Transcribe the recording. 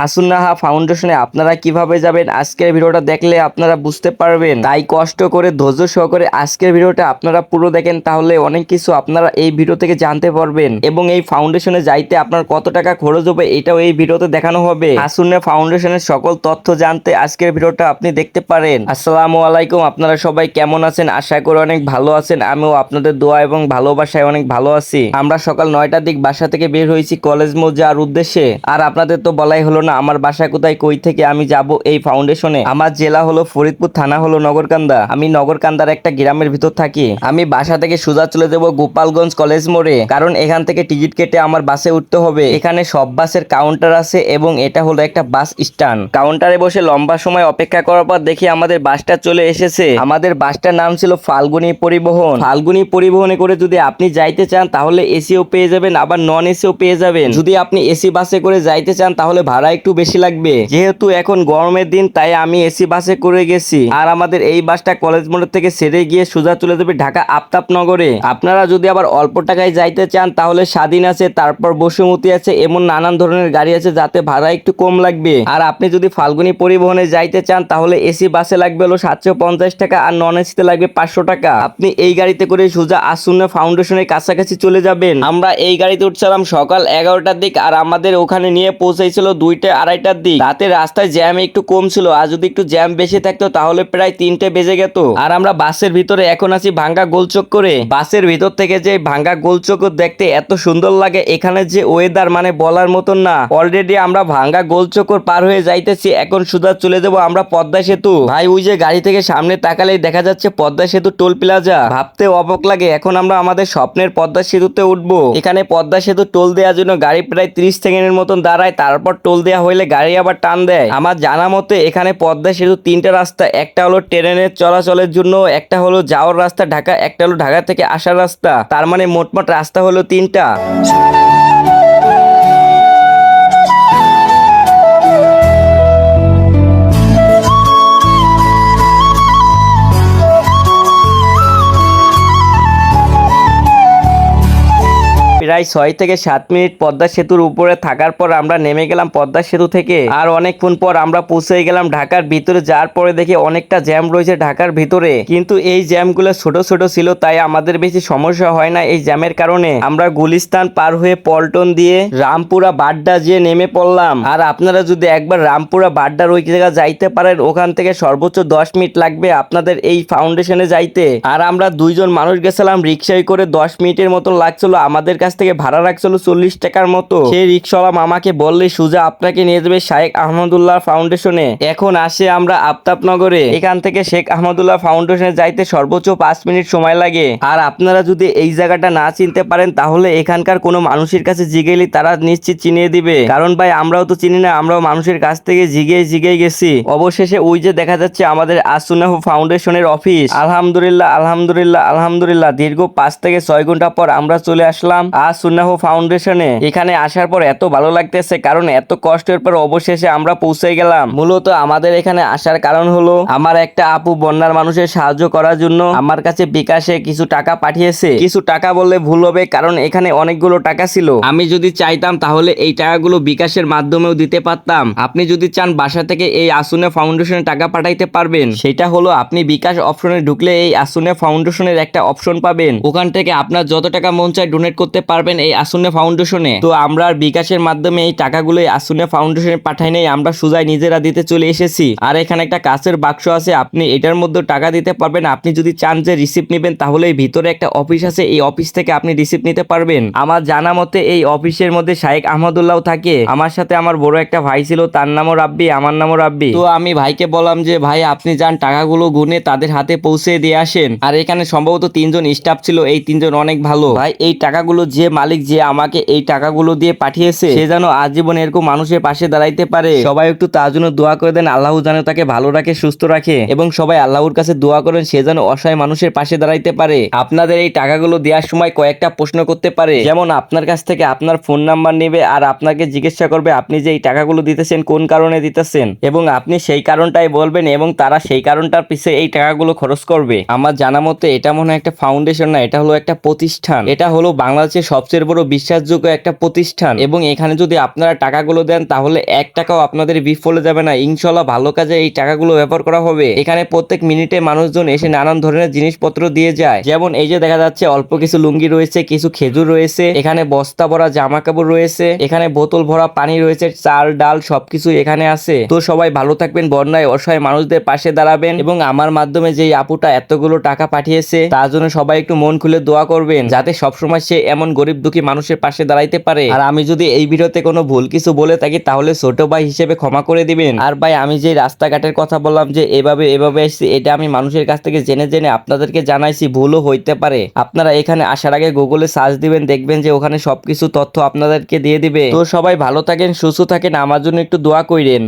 আসুন্নাহা ফাউন্ডেশনে আপনারা কীভাবে যাবেন, আজকের ভিডিওটা দেখলে আপনারা বুঝতে পারবেন। তাই কষ্ট করে, ধৈর্য সহকারে আজকের ভিডিওটা আপনারা পুরো দেখেন, তাহলে অনেক কিছু আপনারা এই ভিডিও থেকে জানতে পারবেন। এবং এই ফাউন্ডেশনে যাইতে আপনার কত টাকা খরচ হবে, এটাও এই ভিডিওতে দেখানো হবে। আসুন্না ফাউন্ডেশনের সকল তথ্য জানতে আজকের ভিডিওটা আপনি দেখতে পারেন। আসসালামু আলাইকুম, আপনারা সবাই কেমন আছেন? আশা করি অনেক ভালো আছেন। আমিও আপনাদের দোয়া এবং ভালোবাসায় অনেক ভালো আছি। আমরা সকাল নয়টার দিক বাসা থেকে বের হয়েছি কলেজ যাওয়ার উদ্দেশ্যে। আর আপনাদের তো বলাই হলো না, আমার বাসা কোথায়, কই থেকে আমি যাব এই ফাউন্ডেশনে আমার জেলা হলো ফরিদপুর, থানা হলো নগরকান্দা। আমি নগরকান্দার একটা গ্রামের ভিতর থাকি। আমি বাসা থেকে সোজা চলে যাব গোপালগঞ্জ কলেজ মোড়ে। কারণ এখান থেকে টিকিট কেটে আমার বাসে উঠতে হবে। এখানে সব বাসের কাউন্টার আছে এবং এটা হলো একটা বাস স্ট্যান্ড কাউন্টারে বসে লম্বা সময় অপেক্ষা করার পর দেখি আমাদের বাসটা চলে এসেছে। আমাদের বাসটার নাম ছিল ফাল্গুনি পরিবহন। ফাল্গুনি পরিবহনে করে যদি আপনি যাইতে চান, তাহলে এসিও পেয়ে যাবেন, আবার নন এসিও পেয়ে যাবেন। যদি আপনি এসি বাসে করে যাইতে চান, তাহলে ভাড়া একটু বেশি লাগবে। যেহেতু এখন গরমের দিন, তাই আমি এসি বাসে করে গেছি। আর আমাদের এই বাসটা কলেজ মোড় থেকে সেরে গিয়ে সোজা চলে যাবে ঢাকা আফতাবনগরে আপনারা যদি আবার অল্প টাকায় যাইতে চান, তাহলে স্বাধীন আছে, তারপর বসুমতি আছে, এমন নানান ধরনের গাড়ি আছে যাতে ভাড়া একটু কম লাগবে। আর আপনি যদি ফাল্গুনি পরিবহনে যাইতে চান, তাহলে এসি বাসে লাগবে হলো সাতশো পঞ্চাশ টাকা আর নন এসিতে লাগবে পাঁচশো টাকা। আপনি এই গাড়িতে করে সোজা আসুন্না ফাউন্ডেশনের কাছাকাছি চলে যাবেন। আমরা এই গাড়িতে উঠছিলাম সকাল এগারোটার দিক, আর আমাদের ওখানে নিয়ে পৌঁছাইছিল দুইটা আড়াইটার দিক। রাতে রাস্তায় জ্যাম একটু কম ছিল, আর যদি একটু জ্যাম বেশি থাকতো তাহলে প্রায় তিনটে বেজে যেত আর আমরা বাসের ভিতরে এখন আছি ভাঙ্গা গোলচক করে বাসের ভিতর থেকে যে ভাঙ্গা গোলচক দেখতে এত সুন্দর লাগে, এখানে যে ওয়েদার মানে বলার মতন না। অলরেডি আমরা ভাঙ্গা গোলচক্কর পার হয়ে যাইতেছি, এখন সুদা চলে যাব আমরা পদ্মা সেতু। ভাই, ওই যে গাড়ি থেকে সামনে তাকালেই দেখা যাচ্ছে পদ্মা সেতু টোল প্লাজা। ভাবতে অবাক লাগে, এখন আমরা আমাদের স্বপ্নের পদ্মা সেতুতে উঠবো। এখানে পদ্মা সেতু টোল দেওয়ার জন্য গাড়ি প্রায় ত্রিশ সেকেন্ডের মতন দাঁড়ায়, তারপর টোল দেওয়া হইলে গাড়ি আবার টান দেয়। আমার জানা মতে, এখানে পদ্মা সেতু তিনটা রাস্তা, একটা হলো ট্রেনের চলাচলের জন্য, একটা হলো যাওয়ার রাস্তা ঢাকা, একটা হলো ঢাকা থেকে আসার রাস্তা। তার মানে মোটমাট রাস্তা হলো তিনটা। প্রায় ছয় থেকে সাত মিনিট পদ্মা সেতুর উপরে থাকার পর আমরা নেমে গেলাম পদ্মা সেতু থেকে। আর অনেকক্ষণ পর আমরা পৌঁছে গেলাম ঢাকার ভিতরে যাওয়ার পরে দেখি অনেকটা জ্যাম রয়েছে ঢাকার ভিতরে। কিন্তু এই জ্যামগুলো ছোট ছোট ছিল, তাই আমাদের বেশি সমস্যা হয় না এই জ্যামের কারণে। আমরা গুলিস্তান পার হয়ে পল্টন দিয়ে রামপুরা বাড্ডা যেয়ে নেমে পড়লাম। আর আপনারা যদি একবার রামপুরা বাড্ডার ওই জায়গা যাইতে পারেন, ওখান থেকে সর্বোচ্চ দশ মিনিট লাগবে আপনাদের এই ফাউন্ডেশনে যাইতে। আর আমরা দুইজন মানুষ গেছিলাম, রিক্সায় করে দশ মিনিটের মতো লাগছিল আমাদের কাছ থেকে ভাড়া রাখছিল চল্লিশ টাকার মতো। সেই রিক্সাওয়ালা মামাকে বললে, সুজা, আপনাকে নিয়ে যাবে শাহেক আহমদুল্লাহ ফাউন্ডেশনে। এখন আসে আমরা আফতাবনগরে। এখান থেকে শেখ আহমদুল্লাহ ফাউন্ডেশনে যাইতে সর্বোচ্চ পাঁচ মিনিট সময় লাগে। আর আপনারা যদি এই জায়গাটা না চিনতে পারেন, তাহলে এখানকার কোনো মানুষের কাছে জিগেলি তারা নিশ্চিত চিনিয়ে দিবে। কারণ ভাই, আমরাও তো চিনি না, আমরাও মানুষের কাছ থেকে জিগে জিগে গেছি। অবশেষে ওই যে দেখা যাচ্ছে আমাদের আসুনাহ ফাউন্ডেশনের অফিস। আলহামদুলিল্লাহ আলহামদুলিল্লাহ আলহামদুলিল্লাহ। দীর্ঘ পাঁচ থেকে ছয় ঘণ্টা পর আমরা চলে আসলাম। আসুনাহ ফাউন্ডেশনে। এখানে আসার পর এত ভালো লাগতেছে, কারণ এত কষ্টের পর অবশেষে আমরা পৌঁছে গেলাম। মূলত আমাদের এখানে আসার কারণ হলো, আমার একটা আপু বন্যার মানুষের সাহায্য করার জন্য আমার কাছে বিকাশে কিছু টাকা পাঠিয়েছে। কিছু টাকা বললে ভুল হবে, কারণ এখানে অনেকগুলো টাকা ছিল। আমি যদি চাইতাম তাহলে এই টাকাগুলো বিকাশের মাধ্যমেও দিতে পারতাম। আপনি যদি চান বাসা থেকে এই আসুনে ফাউন্ডেশনে টাকা পাঠাইতে পারবেন। সেটা হলো, আপনি বিকাশ অপশনে ঢুকলে এই আসুনে ফাউন্ডেশনের একটা অপশন পাবেন। ওখান থেকে আপনার যত টাকা মন চায় ডোনেট করতে পারবেন। এই আসুনে ফাউন্ডেশনে তো আমরা বিকাশের মাধ্যমে এই টাকাগুলো এই আসুনে ফাউন্ডেশনে পাঠাই নাই, আমরা সুজাই নিজেরা দিতে চলে এসেছি। আর এখানে একটা কাছের বাক্স আছে, আপনি এটার মধ্যে টাকা দিতে পারবেন, আপনি যদি চান যে রিসিপ্ট নেবেন, তাহলে এই ভিতরে একটা অফিস আছে, এই অফিস থেকে আপনি রিসিপ্ট নিতে পারবেন। আমার জানা মতে এই অফিসের মধ্যে শাহেক আহমদুল্লাহ থাকে, আমার সাথে আমার বড় একটা ভাই ছিল, তার নামও রাব্বি, আমার নামও রাব্বি। তো আমি ভাইকে বললাম যে, ভাই, আপনি যান, টাকাগুলো গুনে তাদের হাতে পৌঁছে দিয়ে আসেন। আর এখানে সম্ভবত তিনজন স্টাফ ছিল, এই তিনজন অনেক ভালো। ভাই, এই টাকাগুলো যে মালিক যে আমাকে এই টাকাগুলো দিয়ে পাঠিয়েছে, সে যেন আজীবন এরকম মানুষের পাশে দাঁড়াইতে পারে। সবাই একটু তার জন্য দোয়া করে দেন, আল্লাহ যেন তাকে ভালো রাখে, সুস্থ রাখে এবং সবাই আল্লাহর কাছে দোয়া করেন, সে যেন অসহায় মানুষের পাশে দাঁড়াইতে পারে। আপনাদের এই টাকাগুলো দেওয়ার সময় কয়েকটা প্রশ্ন করতে পারে। যেমন, আপনার কাছ থেকে আপনার ফোন নাম্বার নেবে আর আপনাকে জিজ্ঞাসা করবে, আপনি যে এই টাকাগুলো দিতেছেন, কোন কারণে দিতেছেন? এবং আপনি সেই কারণটাই বলবেন এবং তারা সেই কারণটার পিছে এই টাকাগুলো খরচ করবে। আমার জানা মতে এটা মনে হয় একটা ফাউন্ডেশন না, এটা হলো একটা প্রতিষ্ঠান। এটা হলো বাংলাদেশের সবচেয়ে বড় বিশ্বাসযোগ্য একটা প্রতিষ্ঠান এবং এখানে যদি আপনারা টাকাগুলো দেন, তাহলে এক টাকাও আপনাদের বিফলে যাবে না। ইনশাল্লাহ ভালো কাজে এই টাকাগুলো ব্যবহার করা হবে। এখানে প্রত্যেক মিনিটে মানুষজন এসে নানান ধরনের জিনিসপত্র দিয়ে যায়। যেমন এই যে দেখা যাচ্ছে, অল্প কিছু লুঙ্গি রয়েছে, কিছু খেজুর রয়েছে, এখানে বস্তা ভরা জামা কাপড় রয়েছে, এখানে বোতল ভরা পানি রয়েছে, চাল, ডাল সবকিছু এখানে আছে। তো সবাই ভালো থাকবেন, বন্যায় অসহায় মানুষদের পাশে দাঁড়াবেন এবং আমার মাধ্যমে যে আপুটা এতগুলো টাকা পাঠিয়েছে, তার জন্য সবাই একটু মন খুলে দোয়া করবেন, যাতে সবসময় সে এমন গরিব দুঃখী মানুষের পাশে দাঁড়াইতে পারে। আর আমি যদি এই ভিডিওতে কোনো ভুল কিছু বলে থাকি তাহলে ছোট ভাই হিসেবে ক্ষমা করে দিবেন। আর ভাই আমি যে রাস্তাঘাটের কথা বললাম যে এভাবে এভাবে এসেছি এটা আমি মানুষের কাছ থেকে জেনে জেনে আপনাদেরকে জানাইছি ভুলও হইতে পারে। আপনারা এখানে আসার আগে গুগলে সার্চ দিবেন দেখবেন যে ওখানে সবকিছু তথ্য আপনাদেরকে দিয়ে দিবে। তো সবাই ভালো থাকেন সুস্থ থাকেন আমার জন্য একটু দোয়া কইরেন।